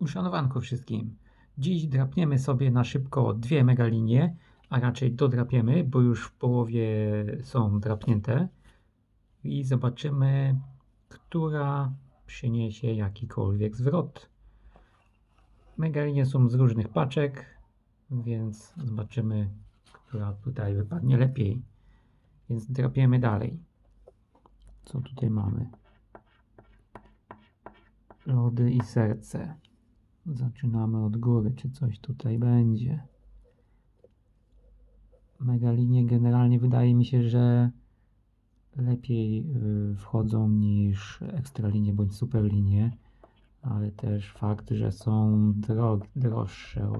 Uszanowanko wszystkim. Dziś drapniemy sobie na szybko dwie megalinie, a raczej dodrapiemy, bo już w połowie są drapnięte. I zobaczymy, która przyniesie jakikolwiek zwrot. Megalinie są z różnych paczek, więc zobaczymy, która tutaj wypadnie lepiej. Więc drapiemy dalej. Co tutaj mamy? Lody i serce. Zaczynamy od góry, czy coś tutaj będzie. Megalinie generalnie wydaje mi się, że lepiej y, wchodzą niż ekstralinie bądź superlinie, ale też fakt, że są drog, droższe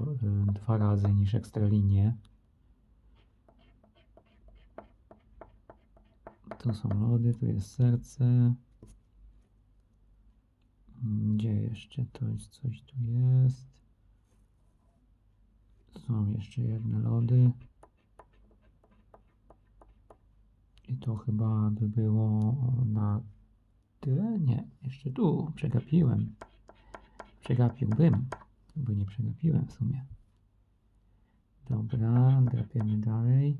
y, dwa razy niż ekstralinie. To są lody, tu jest serce. Jeszcze coś, coś tu jest? Są jeszcze jedne lody. I to chyba by było na tyle? Nie, jeszcze tu przegapiłem. Przegapiłbym, bo nie przegapiłem w sumie. Dobra, drapiemy dalej.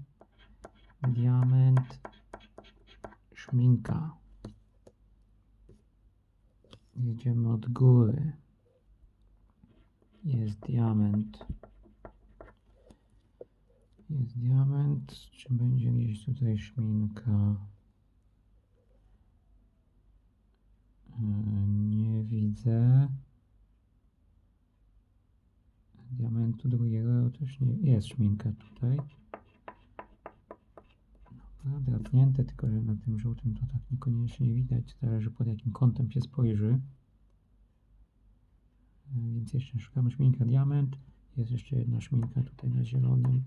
Diament. Szminka. Jedziemy od góry. Jest diament. Jest diament. Czy będzie gdzieś tutaj szminka? E, Nie widzę. Diamentu drugiego też nie. Jest szminka tutaj. Dobra, drapnięte, tylko że na tym żółtym to tak niekoniecznie widać. Zależy pod jakim kątem się spojrzy. E, Więc jeszcze szukamy szminka diament. Jest jeszcze jedna szminka tutaj na zielonym.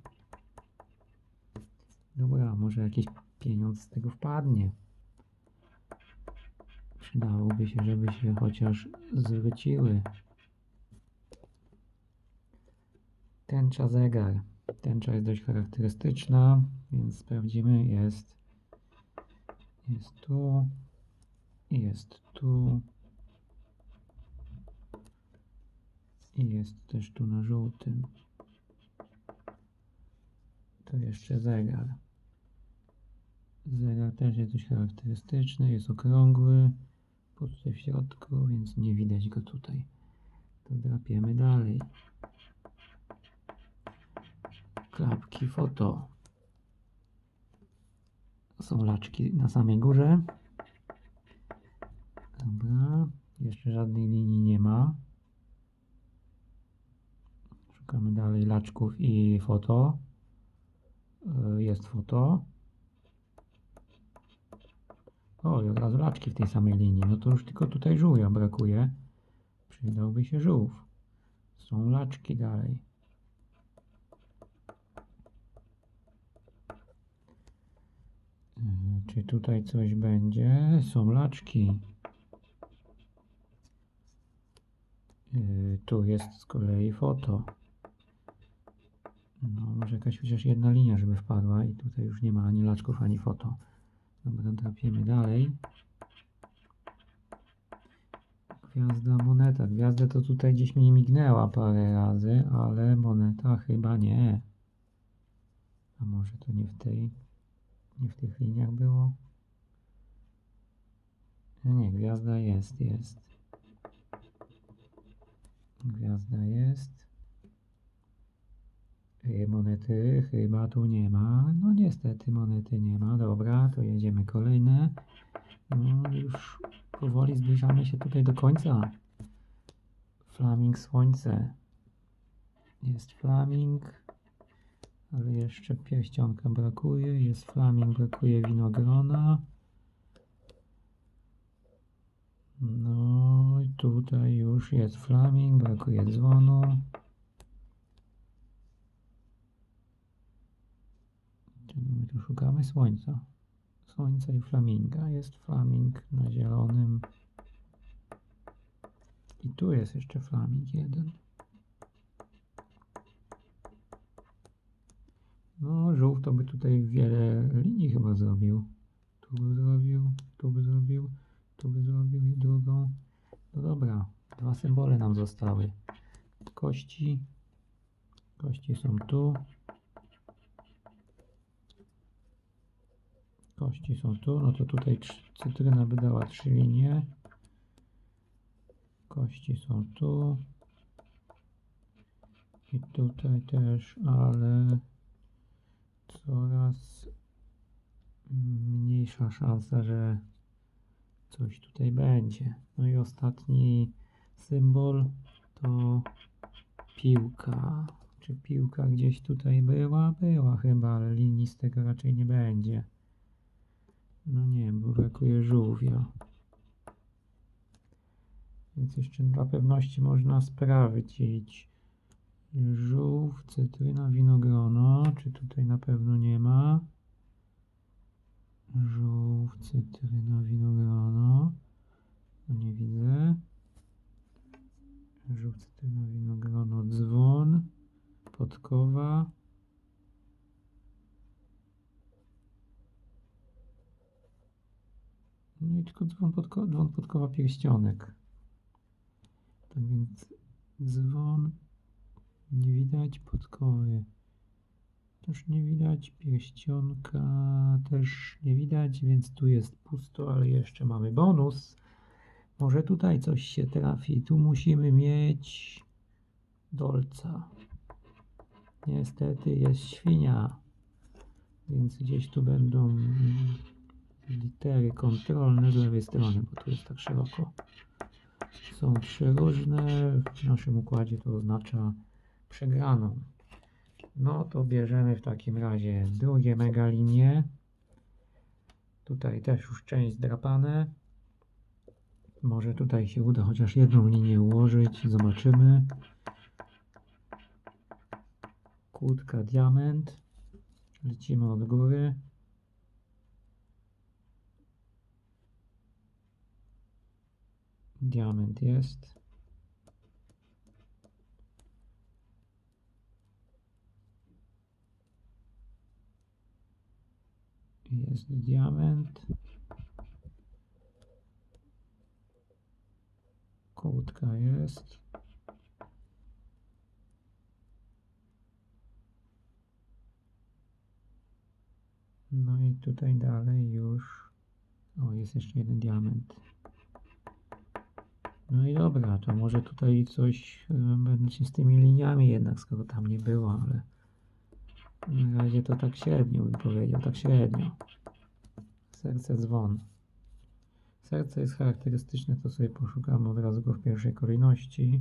Dobra, może jakiś pieniądz z tego wpadnie. Przydałoby się, żeby się chociaż zwróciły. Tęcza zegar. Tęcza jest dość charakterystyczna, więc sprawdzimy. Jest, jest tu, jest tu i jest też tu na żółtym. To jeszcze zegar. Zegar też jest dość charakterystyczny, jest okrągły, tutaj w środku, więc nie widać go tutaj. To drapiemy dalej. Klapki foto. Są laczki na samej górze. Dobra, jeszcze żadnej linii nie ma. Szukamy dalej laczków i foto. Y, Jest foto. O, i od razu laczki w tej samej linii. No to już tylko tutaj żółwia brakuje. Przydałby się żółw. Są laczki dalej. Czy tutaj coś będzie? Są laczki. Y, Tu jest z kolei foto. No, może jakaś chociaż jedna linia, żeby wpadła i tutaj już nie ma ani laczków, ani foto. Dobra, drapiemy dalej. Gwiazda, moneta. Gwiazda to tutaj gdzieś mi mignęła parę razy, ale moneta chyba nie. A może to nie w tej, nie w tych liniach było? No Nie, gwiazda jest, jest. Gwiazda jest. Monety chyba tu nie ma. No niestety monety nie ma. Dobra, to jedziemy kolejne. No już powoli zbliżamy się tutaj do końca. Flaming słońce. Jest flaming, ale jeszcze pierścionka brakuje. Jest flaming, brakuje winogrona. No i tutaj już jest flaming, brakuje dzwonu. Czego my tu szukamy? Słońca. Słońca i flaminga. Jest flaming na zielonym. I tu jest jeszcze flaming jeden. No, żółw to by tutaj wiele linii chyba zrobił. Tu by zrobił, tu by zrobił, tu by zrobił i drugą. No dobra, Dwa symbole nam zostały. Kości. Kości są tu. Kości są tu. No to tutaj cytryna by dała trzy linie. Kości są tu. I tutaj też, ale coraz mniejsza szansa, że coś tutaj będzie. No i ostatni symbol to piłka. Czy piłka gdzieś tutaj była? Była chyba, ale linii z tego raczej nie będzie. No nie, bo brakuje żółwia. Więc jeszcze dla pewności można sprawdzić. Żółw, cytryna, winogrono. Czy tutaj na pewno nie ma? Żółw, cytryna, winogrono. No nie widzę. Żółw, cytryna, winogrono, dzwon, podkowa. No i tylko dzwon, podko dzwon podkowa, pierścionek. Tak więc dzwon, nie widać podkowy. Też nie widać pierścionka, też nie widać, więc tu jest pusto, ale jeszcze mamy bonus. Może tutaj coś się trafi. Tu musimy mieć dolca. Niestety jest świnia, więc gdzieś tu będą litery kontrolne z lewej strony, bo tu jest tak szeroko. Są trzy różne. W naszym układzie to oznacza przegraną. No to bierzemy w takim razie drugie megalinie. Tutaj też już część zdrapane. Może tutaj się uda chociaż jedną linię ułożyć. Zobaczymy. Kłódka diament. Lecimy od góry. Diament jest. Jest diament. Kłódka jest. No i tutaj dalej już. O, jest jeszcze jeden diament. No i dobra, to może tutaj coś e, będzie z tymi liniami jednak, skoro tam nie było, ale na razie to tak średnio bym powiedział, tak średnio. Serce dzwon. Serce jest charakterystyczne, to sobie poszukamy od razu go w pierwszej kolejności.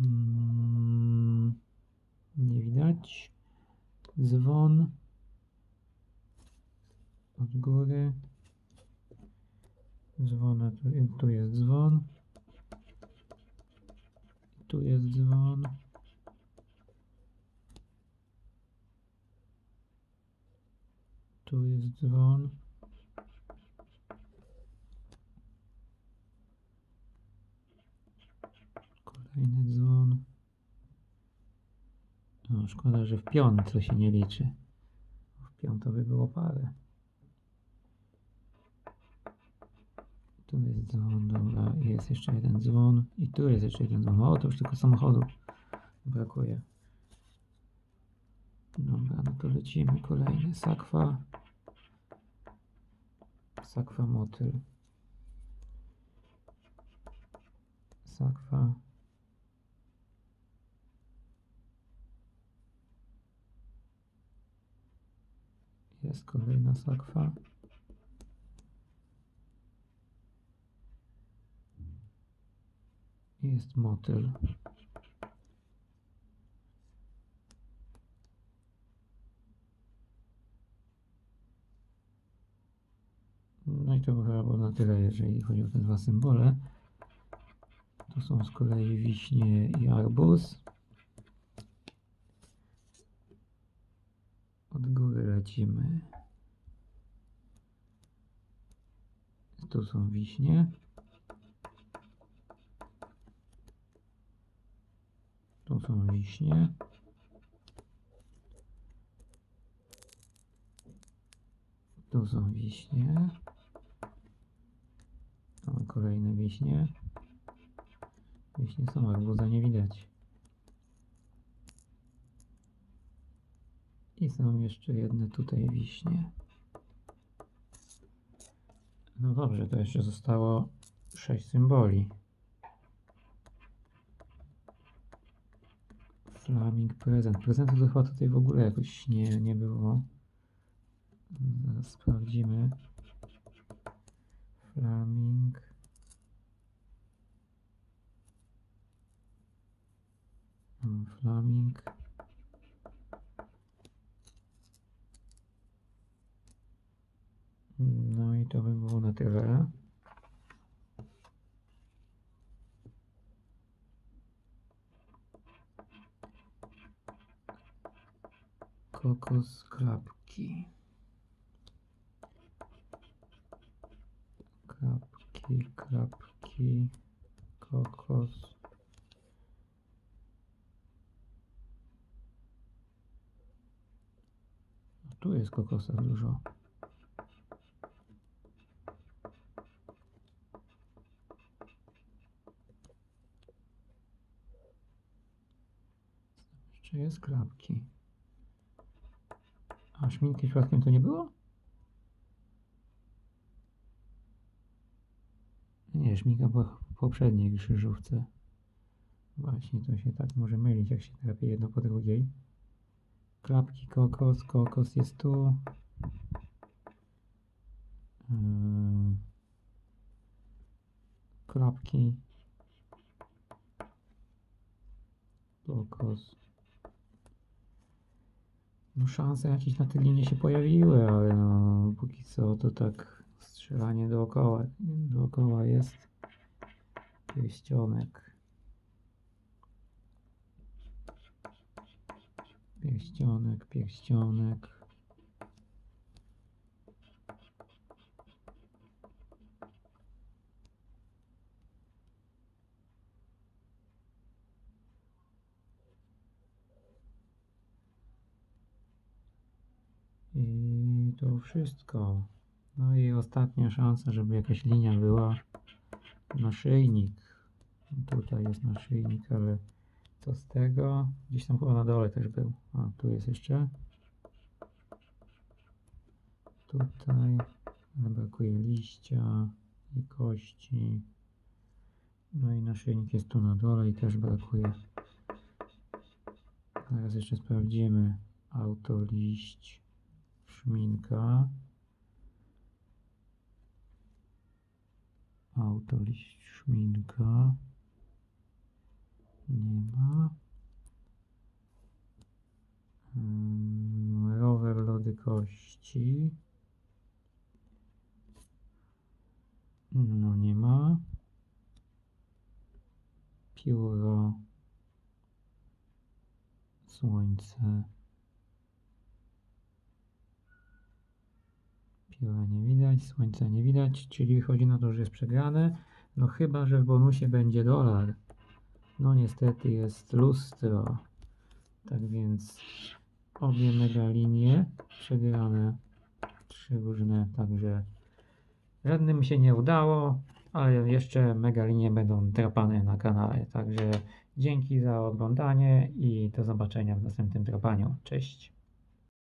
Mm, nie widać. Dzwon. Od góry. Dzwona, tu, tu jest dzwon. Tu jest dzwon. Tu jest dzwon. Kolejny dzwon. No, szkoda, że w to się nie liczy. W to by było parę. Tu jest dzwon, dobra. Jest jeszcze jeden dzwon. I tu jest jeszcze jeden dzwon. O, to już tylko samochodu brakuje. To lecimy. Kolejny. Sakwa. Sakwa motyl. Sakwa. Jest kolejna sakwa. Jest motyl. No i to chyba było na tyle, jeżeli chodzi o te dwa symbole. To są z kolei wiśnie i arbuz. Od góry lecimy. Tu są wiśnie. Tu są wiśnie. Tu są wiśnie. Tu kolejne wiśnie. Jeśli są arbuza nie widać. I są jeszcze jedne tutaj wiśnie. No dobrze, to jeszcze zostało 6 symboli. Flaming prezent. Prezentów to chyba tutaj w ogóle jakoś nie, nie było. Zaraz sprawdzimy. Flaming. Flaming. No i to by było na tyle. Kokos klapki. Klapki, klapki, kokos. Tu jest kokosa dużo. Jeszcze jest klapki. A szminki przypadkiem to nie było? Była w poprzedniej krzyżówce. Właśnie, to się tak może mylić, jak się drapie jedno po drugiej. Klapki kokos, kokos jest tu. Yy, Klapki. Kokos. No szanse jakieś na tej linii się pojawiły, ale no, póki co to tak strzelanie dookoła, dookoła jest. Pierścionek. Pierścionek, pierścionek. I to wszystko. No i ostatnia szansa, żeby jakaś linia była. Naszyjnik. Tutaj jest naszyjnik, ale co z tego? Gdzieś tam chyba na dole też był. A, tu jest jeszcze. Tutaj. Ale brakuje liścia i kości. No i naszyjnik jest tu na dole i też brakuje. Teraz jeszcze sprawdzimy. Auto, liść, szminka. Auto, liść, szminka. Nie ma. Mm, Rower, lody, kości. No nie ma. Pióro. Słońce. Pióra nie widać, słońca nie widać, czyli wychodzi na to, że jest przegrane. No chyba, że w bonusie będzie dolar. No niestety jest lustro. Tak więc obie mega linie przegrane. Trzy różne, także żadnym się nie udało, ale jeszcze mega linie będą drapane na kanale. Także dzięki za oglądanie i do zobaczenia w następnym drapaniu. Cześć!